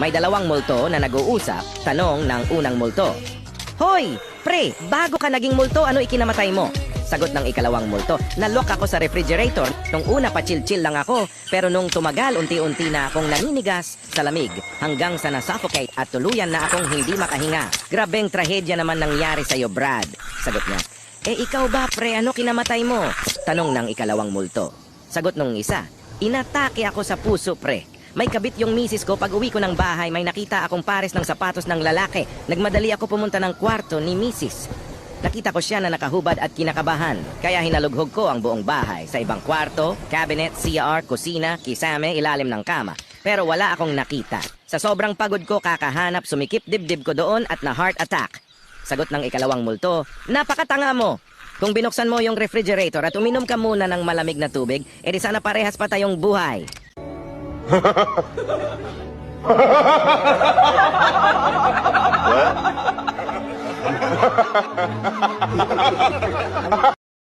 May dalawang multo na nag-uusap, tanong ng unang multo. Hoy, pre, bago ka naging multo, ano ikinamatay mo? Sagot ng ikalawang multo, nalok ako sa refrigerator. Nung una pa chill-chill lang ako, pero nung tumagal, unti-unti na akong naninigas sa lamig hanggang sa nasuffocate at tuluyan na akong hindi makahinga. Grabeng trahedya naman nangyari sa'yo, Brad. Sagot niya, eh ikaw ba, pre, ano kinamatay mo? Tanong ng ikalawang multo. Sagot nung isa, inatake ako sa puso, pre. May kabit yung misis ko pag uwi ko ng bahay, may nakita akong pares ng sapatos ng lalaki. Nagmadali ako pumunta ng kwarto ni misis. Nakita ko siya na nakahubad at kinakabahan, kaya hinalughog ko ang buong bahay sa ibang kwarto, cabinet, CR, kusina, kisame, ilalim ng kama. Pero wala akong nakita. Sa sobrang pagod ko kakahanap, sumikip dibdib ko doon at na heart attack. Sagot ng ikalawang multo, napakatanga mo! Kung binuksan mo yung refrigerator at uminom ka muna ng malamig na tubig, edi sana parehas pa tayong buhay. what?